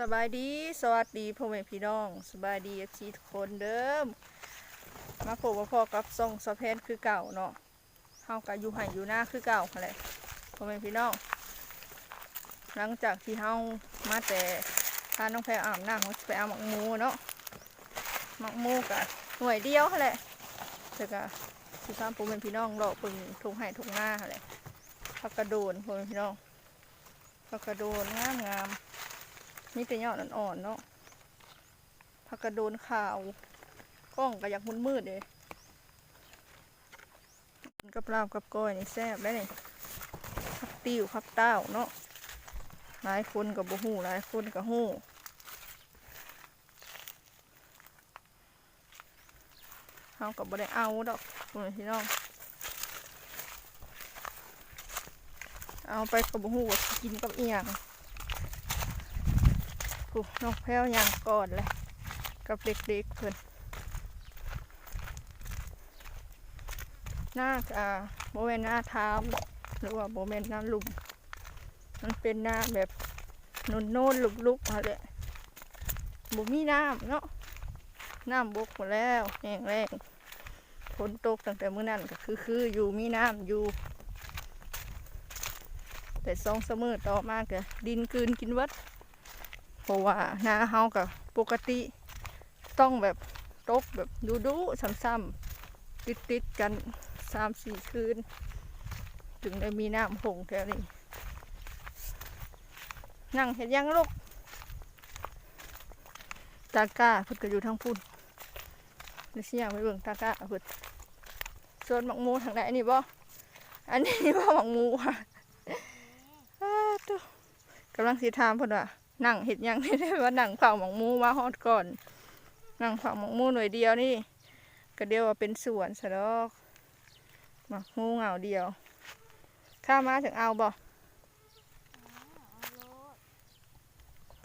สบายดีสวัสดีพ่อแม่พี่น้องสบายดีเอฟซีทุกคนเดิมมาพบมาพอกับซ่งสะเพนคือเก่าเนาะเฮากับอยู่ห่อยู่หน้าคือเก่าอะไรพ่อแม่พี่น้องหลังจากที่เฮามาแต่พานน้องแพรอาบน้ำเขาไปเอาหมักมูเนาะหมักมูกับหน่วยเดียวแหละแต่ก็สิพาพ่อแม่พี่น้องเลาะปึงทงไห่ทงหน้าแหละผักกระโดนพ่อแม่พี่น้องผักกระโดนงามงาม ๆมีแต่ยอดอ่อนๆเนาะผักกระโดนขาวกล้องก็อยากมืดๆเลยกับลาบกับก้อยนี่แซ่บได้นี่ผักติ้วผักเต้าเนาะหลายคนกับบ่หูหลายคนกับหูเฮากับบ่ได้เอาดอกพ่อแม่พี่น้องเอาไปกับบ่หูว่าสิกินกับเอียง กูนกแพ้วยังก่อนเลยกับเด็กๆเพื่อนหน้ากาโบเมนหน้าเท้าหรือว่าโบเมนหน้าลุมมันเป็นหน้าแบบนุนโน่นลุกลุกๆมาเลยบุมีน้ำเนาะน้ำบกหมดแล้วแห้งแรงฝนตกตั้งแต่เมื้อนั้นก็คือคืออยู่มีน้ำอยู่ แต่สองเสมอต่อมากะดินกืนกินวัด เพราะว่าหน้าเฮากับปกติต้องแบบตกแบบดูดูๆซ้ำๆติดติดกันสามสี่คืน ถึงได้มีน้ำหงแถวนี้นั่งเห็นยังลูกตาก้าเพิ่นก็อยู่ทางพุ่นเดี๋ยวสิอยากไปเบิ่งตาก้าเพิ่นส่วนหมักมูทางไหนนี่บ่อันนี้บ่หมักมูค่ะอ้าตุกำลังสิถามเพิ่นว่า นั่งเห็ดยังนี่ได้ว่านั่งเฝ้าหมองมูมาฮอดก่อน นั่งเฝ้าหมองมูหน่วยเดียวนี่ก็เดียวว่าเป็นสวนซะดอกหมักมูเหงาเดียว ข้ามาถึงเอาบ่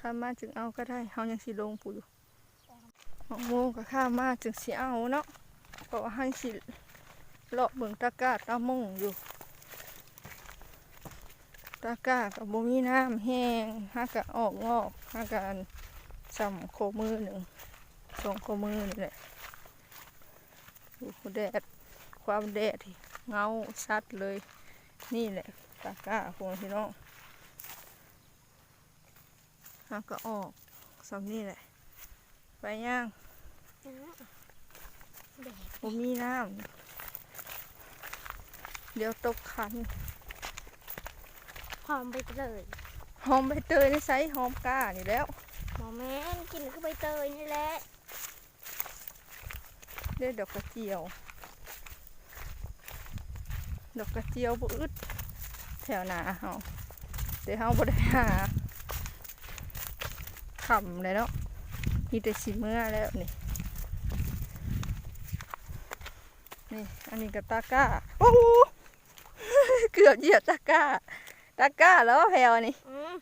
ข้ามาถึงเอาก็ได้เฮายังสิลงปูอยู่หมองมูก็ข้ามาถึงสิเอาเนาะเพราะว่าให้สิเลาะเบิ่งตะการ้าตะมงอยู่ ตะกร้ากับบ่มีน้ำแห้งฮักกะออกงอกฮักกะอันสำโคมือหนึ่งสองโคมือนี่แหละดูแดดความแดดที่เงาชัดเลย นี่แหละตะกร้าพวกพี่น้องฮักกะออกสำนี่แหละ ไปย่างบ่มีน้ำเดี๋ยวตกคัน หอมใบเตยหอมใบเตยในไซส์หอมกล้านี่แล้วหมอแม่นกินคือใบเตยนี่แหละเด้ดอกกระเจียว ดอกกระเจียวบ่อึดแถวหนาเฮาเดี๋ยวเฮาบ่ได้หาขำเลยเนาะมีแต่สิเมื่อแล้วนี่นี่ อันนี้ก็ตาก้า โอ้โห เกือบเหยียบตาก้า ตาก้าแล้วแพลวนี่อืม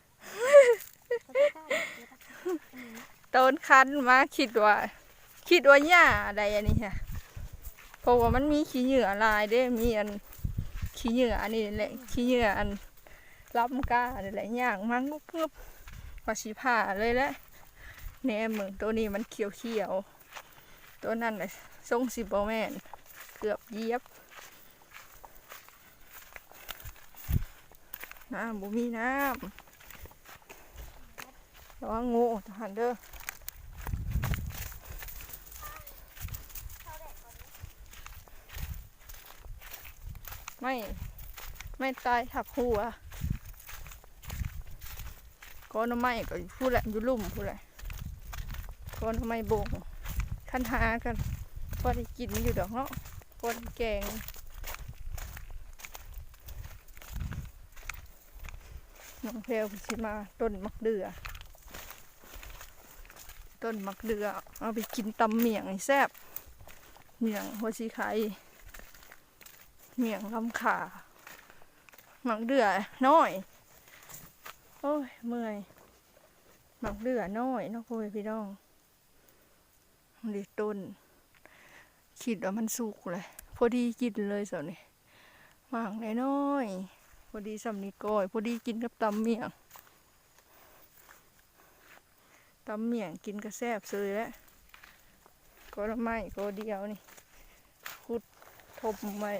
ต้นคันมาคิดว่า คิดว่าหญ้าอะไรอันนี้ค่ะเพราะว่ามันมีขี้เหงื่อลายเด้มีอันขี้เหงื่ออันนี้แหละขี้เหงื่ออันรับกล้านี่แหละย่างมันงุบงุบว่าสีผ่าเลยแหละแหนมเมืองตัวนี้มันเขียวเขียวๆตัวนั้นเลยทรงสิบแม่นเกือบเหยียบ น้ำบุมีน้ำระวังงูทหารเด้อไม่ ไม่ตายถักหัวก้อนไม้ก็พูดแหละอยู่ลุ่มพูดแหละก้อนไม้บงคันหากันพอได้กินอยู่ดอกเนาะพอได้แกง น้องเพลวสิมาต้นมักเดือ ต้นมักเดือ เอาไปกินตำเมี่ยงให้แซ่บเมี่ยงหัวชีไข่เมียงลำขาหมักเดือน้อย โอ้ยเมื่อยหมักเดือน้อยน้องพ่อแม่พี่น้องดีต้นคิดว่ามันสุกเลย พอดีกินเลยสอนนี่หมากน้อย อดีสำนีก้อยพอดีกินกับตำเมียงตำเมี่ยงกินกระแซบเลยแล้วก็ละไม่ก็เดียวนี่ขุดทบไม่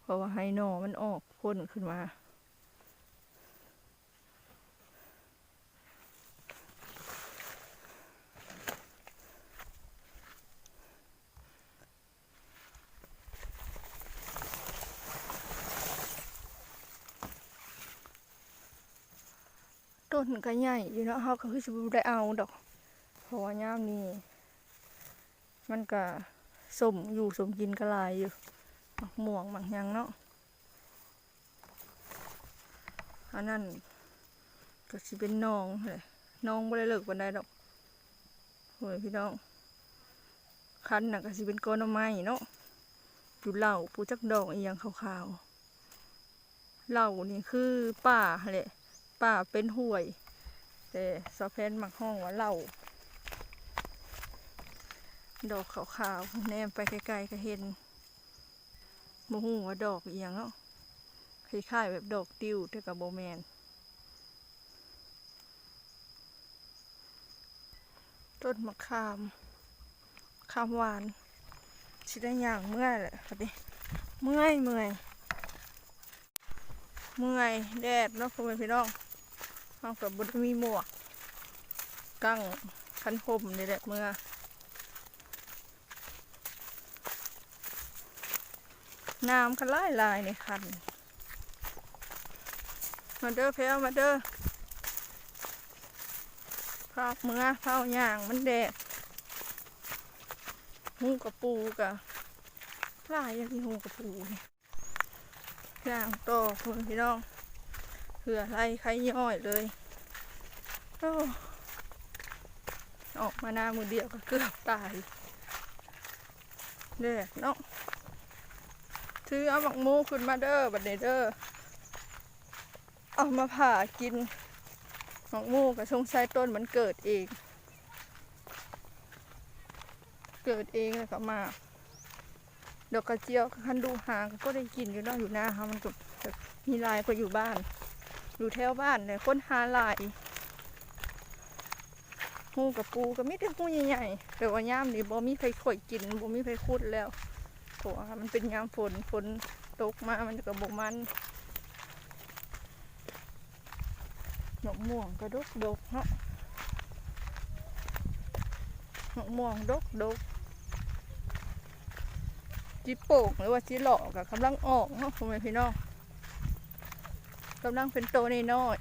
เพราะว่าให้หนอมันออกพ่นขึ้นมา ก็ใหญ่อยู่เนาะเขาก็คือสิบ่ได้เอาดอกเพราะว่ายามนี้มันก็สมอยู่สมกินก็หลายอยู่หมักม่วงหมักหยังเนาะอันนั้นก็สิเป็นน้องเลยน้องบ่ได้เลิกปานใดดอกโอ้ยพี่น้องคันน่ะก็สิเป็นก้อนหน่อไม้เนาะอยู่เหล่าปูจักดอกอีหยังขาวๆเหล่านี่คือป่าแหละป่าเป็นห่วย แต่สะเพนมักห้องว่าเหล่าดอกขาวๆแนมไปไกลๆก็เห็นโมหูว่าดอกเอหย่างเนาะคล้ายๆแบบดอกติวแต่กับโบแมนต้นมะขามขามหวานชิได้อย่างเมื่อยแหละค่ะดิเมื่อยเมื่อยเมื่อยแดดเนาะพ่อแม่พี่น้อง เอากับบไดมีหมวกกั้งคันคมนี่แหละเมื่อน้ำคันไล่ลายในคัน มาเด้อเพลมาเด้อพาเมื่อเผาย่างมันแดดหูกับปูกะลายยังที่หูกับปูนี่ย่างต่อคุณพี่น้อง ผื่อไรใครย่อยเลยอออกมาหน้ามือเดียวก็เกือบตายเด็กเนาะถือเอาหมักมูขึ้นมาเด้อบัดนี้เด้อเอามาผ่ากินหมักมูกับชงไส้ต้นมันเกิดเอง เกิดเองแล้วก็มาดอกกระเจียวคันดูหางก็ได้กินอยู่เนาะอยู่หน้าค่ะมันก็มีลายก็อยู่บ้าน อยู่แถวบ้านเลยค้นหาลายหูกับปูก็มีแต่หูใหญ่ๆแต่ว่าย่ามนี่บ่มีใครข่อยกินบ่มีใครคุดแล้วเพราะว่ามันเป็นยามฝนฝนตกมามันก็บ่มันหนกม่วงก็ดกดกเนาะหนกม่วงดกดกจิโป่งหรือว่าจิหลอกกับกำลังออกเนาะพ่อแม่พี่น้องำลังเป็นโตนน้อย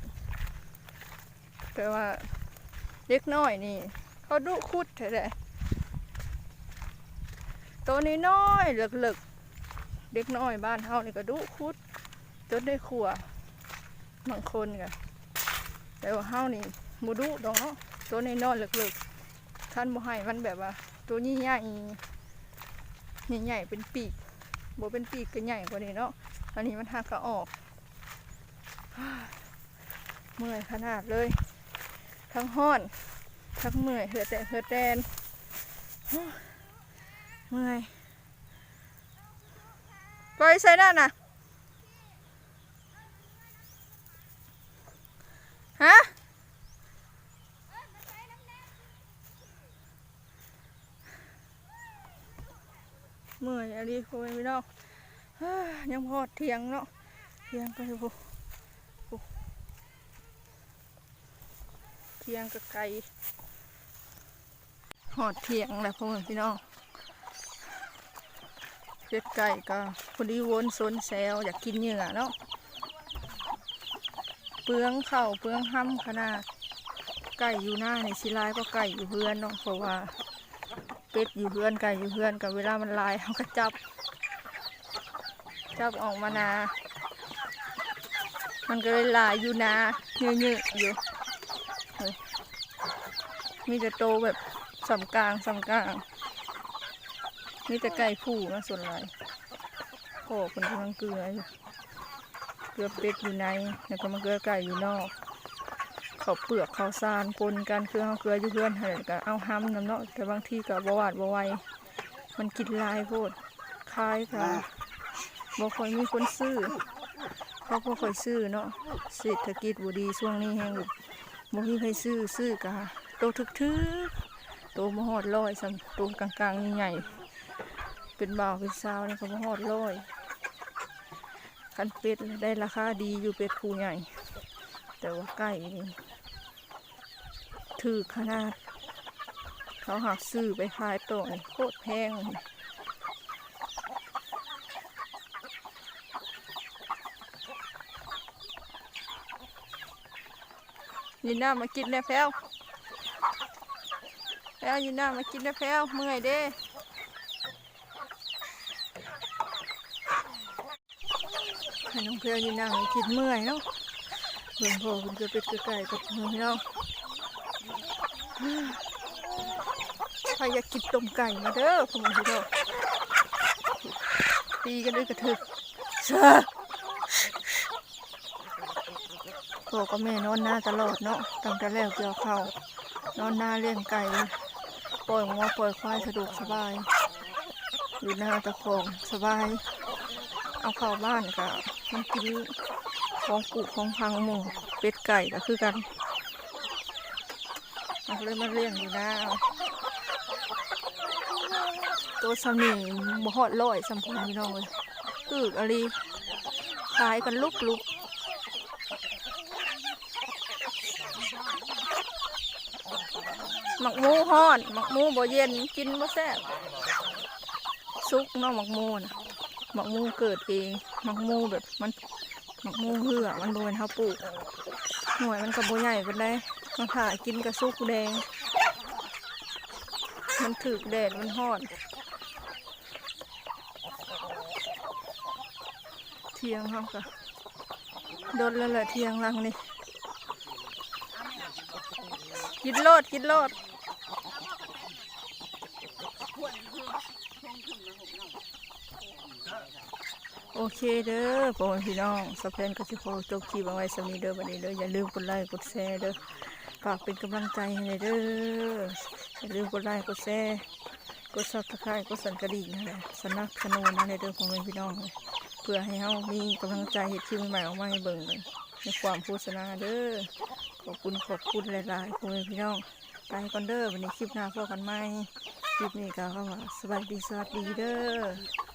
ๆแต่ว่าเล็กน้อยนี่ เขาดุคุดแท้ๆโตนน้อยๆเหลึกๆ เด็กน้อยบ้านเฮานี่ก็ดุคุดจนได้ขัวบางคนก็แต่ว่าเฮานี่บ่ดุดอกเนาะโตนน้อยๆเหลึกๆท่านบ่ให้มันแบบว่า ตัวนี้ใหญ่ๆใหญ่ๆเป็นปีกบ่เป็นปีกก็ใหญ่กว่านี้เนาะอันนี้มันหักก็ออก เมื่อยขนาดเลย ทั้งห้อน ทั้งเมื่อยเหือแต่เหือแดนเมื่อยไปใส่นั่นน่ะฮะเมื่อยอะไรคุยไม่นอกยังพอดเทียงเนาะเทียงไปอยู่ ทียงกับไก่หอดเทียงแหละพ่อแม่พี่น้องเป็ดไก่ก็พอดีวนซนแซวอยากกินเหยื่อเนาะเปลืองเข่าวเปลืองห้ำขนาดไก่อยู่หน้าในสิลายก็ไก่อยู่เพื่อนเนาะเพราะว่าเป็ดอยู่เพื่อนไก่อยู่เพื่อนกับเวลามันลายเขาก็จับ จับออกมานา มันก็เลยลายอยู่นาเยอะๆอยู่ มีแต่โตแบบสำกลางสำกลาง มีแต่ไก่ผู้นะส่วนใหญ่พ่อคนกำลังเกลืออยู่เกลือเป็ดอยู่ในแล้วก็มาเกลือไก่อยู่นอกเขาวเปลือกเขาวซานปนกันคือเอาเกลืออยู่เพื่อนให้ก็เอาห้ำน้ำเนาะแต่บางทีก็บหวาดบไหวมันกินหลายโพดคล้ายค่ะบ่ค่อยมีคนซื้อเขาบ่ค่อยซื้อเนาะเศรษฐกิจบ่ดีช่วงนี้แห้งบ่มีใครซื้อซื้อกะ โตทึกทึกๆโตมาหอดร้อยสำโตกลางๆใหญ่ๆเป็นบ่าวเป็นสาวนี่ก็มาหอดร้อยคันเป็ดได้ราคาดีอยู่เป็ดคูใหญ่ แต่ว่าไก่นี่ถือขนาด เขาหักซื้อไปขายต่อนี่โคตรแพงยินหน้ามากินนะแพลว พลวยินหน้ามากินนะแพลวเมื่อยเด้ให้น้องแพลวยินหน้ามากินเมื่อยเนาะเบิ่งพ่อคุณจะเป็ดกระไก่กับเมื่อยเนาะใครอยากกินต้มไก่มาเด้อพ่อแม่พี่น้องตีกันด้วยกระถึกเชื่อพ่อกับแม่นอนหน้าตลอดเนาะตั้งแต่แรกเกี่ยวเข้าวนอนหน้าเลี้ยงไก่ ปล่อยงัวปล่อยควายสะดวกสบาย อยู่หน้าตะคองสบาย เอาเข้าบ้านก็มันกินของปลูกของพังหมูเป็ดไก่ก็คือกันเอาเลยมาเลี้ยงอยู่หน้าตัวสมีบ่ฮอดร้อยสัมพันธ์พี่น้องเลยคืออะไรขายกันลุกลุก หมักหมูฮ้อนหมักหมูบ่เย็นกินบ่แซ่บซุกเนาะหมักหมูนะหมักหมูเกิดเองหมักหมูแบบมันหมักหมูเหือมันบ่เป็นเฮาปลูกหน่วยมันก็บ่ใหญ่ปานใดมาถ่ากินกับซุกแดง มันถึกแดดมันฮ้อนเทียงเฮาก็โดนแล้วแหละเทียงลังนี่กินโลดกินโลด โอเคเด้อพ่อแม่พี่น้องสะเพนก็สิขอจบคลิปเอาไว้สมีเด้อบัดนี้เด้ออย่าลืมกดไลค์กดแชร์เด้อฝากเป็นกำลังใจให้หน่อยเด้ออย่าลืมกดไลค์กดแชร์กดซับสไครต์กดสั่นกระดิ่งนะสนับสนุนนะเด้อพ่อแม่พี่น้องเพื่อให้เฮามีกำลังใจเฮ็ดคลิปใหม่ออกมาให้เบิ่งเลยในความโฆษณาเด้อขอบคุณขอบคุณหลายๆคุณพี่น้องไปก่อนเด้อวันนี้คลิปหน้าพบกันใหม่คลิปนี้ก็เข้ามาสวัสดีสวัสดีเด้อ